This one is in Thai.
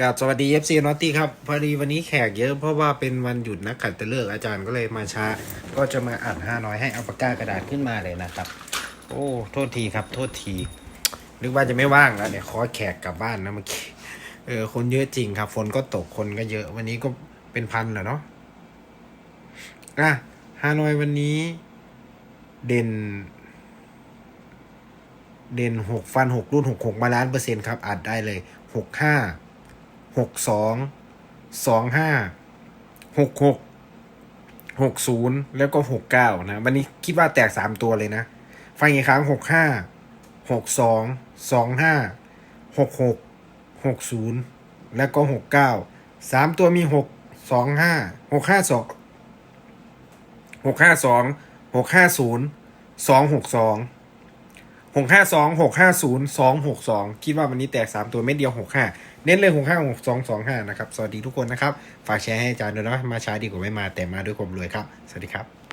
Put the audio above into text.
กับสวัสดีเอฟซีนอตตี้ครับ พอดีวันนี้แขกเยอะเพราะว่าเป็นวันหยุดนักขัตฤกษ์อาจารย์ก็เลยมาช้า ก็จะมาอ่านห้าน้อยให้เอาปากกากระดาษขึ้นมาเลยนะครับ โอ้โทษทีครับ โทษทีนึกว่าจะไม่ว่างแล้วเดี๋ยขอแขกกลับบ้านนะเมื่อกี้เออคนเยอะจริงครับ ฝนก็ตกคนก็เยอะ วันนี้ก็เป็นพันเหรอเนาะอะฮานอยวันนี้ เด่น เด่นหกฟันหกรุ่นหกหกมาล้านเปอร์เซ็นต์ครับอัดได้เลยหกห้า หกสองสองห้าหกหกหกศูนย์แล้วก็หกเก้านะ วันนี้คิดว่าแตกสามตัวเลยนะ ฟังอีกครั้งหกห้าหกสองสองห้าหกหกหกศูนย์แล้วก็หกเก้าสามตัวมีหกสองห้าหกห้าสองหกห้าสองหกห้าศูนย์สองหกสอง หกห้าสองหกห้าศูนย์สองหกสองคิดว่าวันนี้แตกสามตัวเม็ดเดียวหกห้าเน้นเลยหกห้าหกสองสองห้านะครับ สวัสดีทุกคนนะครับ ฝากแชร์ให้อาจารย์ด้วยนะมาช้าดีกว่าไม่มาแต่มาด้วยความรวยครับ สวัสดีครับ